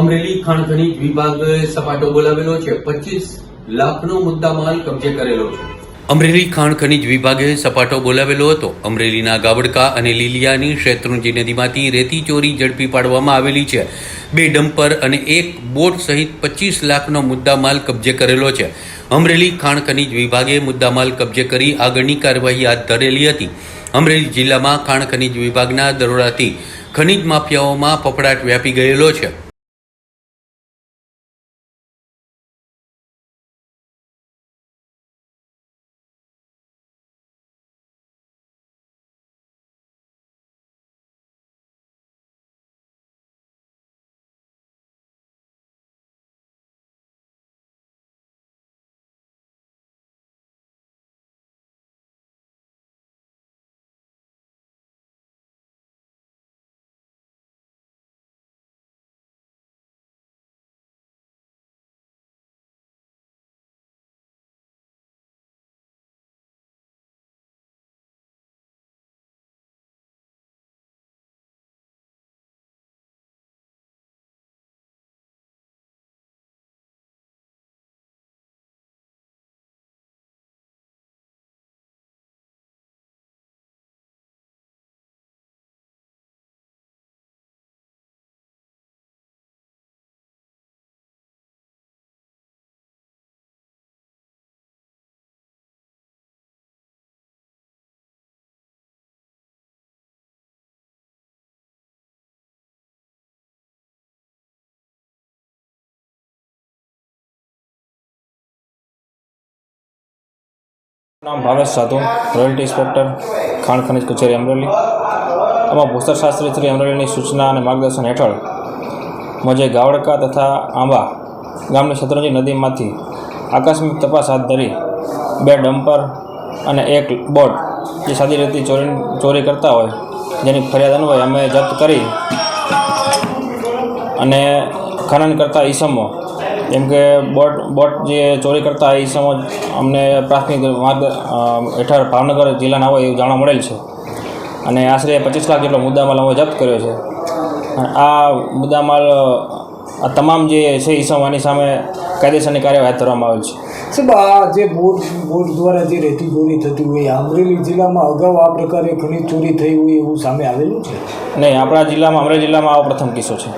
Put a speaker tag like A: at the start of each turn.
A: અમરેલી ખાણ ખનીજ વિભાગે સપાટો બોલાવેલો છે. પચીસ લાખનો મુદ્દામાલ કબજે કરેલો છે. અમરેલી ખાણ ખનીજ વિભાગે સપાટો બોલાવેલો હતો. અમરેલીના ગાવડકા અને લીલિયાની શેત્રુંજી નદીમાંથી રેતી ચોરી ઝડપી પાડવામાં આવેલી છે. બે ડમ્પર અને એક બોટ સહિત પચીસ લાખનો મુદ્દામાલ કબજે કરેલો છે. અમરેલી ખાણ ખનીજ વિભાગે મુદ્દામાલ કબજે કરી આગળની કાર્યવાહી હાથ ધરેલી હતી. અમરેલી જિલ્લામાં ખાણ ખનીજ વિભાગના દરોડાથી ખનીજ માફિયાઓમાં પપડાટ વ્યાપી ગયેલો છે.
B: નામ ભાવેશ સાધુ રોયલ્ટી ઇન્સ્પેક્ટર ખાણ ખનિજ કચેરી અમરેલી. આમાં ભૂસ્તરશાસ્ત્રી શ્રી અમરેલીની સૂચના અને માર્ગદર્શન હેઠળ મજે ગાવડકા તથા આંબા ગામની શત્રુંજી નદીમાંથી આકસ્મિક તપાસ હાથ ધરી, બે ડમ્પર અને એક બોટ જે સાદી રીતે ચોરી ચોરી કરતા હોય, જેની ફરિયાદ અન્વયે અમે જપ્ત કરી અને ખનન કરતા ઈસમો જેમ કે બોટ બોટ જે ચોરી કરતા એ સમજ અમને પ્રાથમિક માર્ગ હેઠળ ભાવનગર જિલ્લાના હોય એવું જાણવા મળેલ છે. અને આશરે પચીસ લાખ જેટલો મુદ્દામાલ અમે જપ્ત કર્યો છે. આ મુદ્દામાલ આ તમામ જે છે ઈસમો આની સામે કાયદેસરની કાર્યવાહી ધરવામાં આવેલ છે.
C: સાહેબ આ જે બોટ બોટ દ્વારા જે રેતી ચોરી થતી હોય અમરેલી જિલ્લામાં અગાઉ આ પ્રકારે ઘણી ચોરી થઈ હોય એવું સામે આવેલું છે?
B: નહીં આપણા જિલ્લામાં અમરેલી જિલ્લામાં આવો પ્રથમ કિસ્સો છે.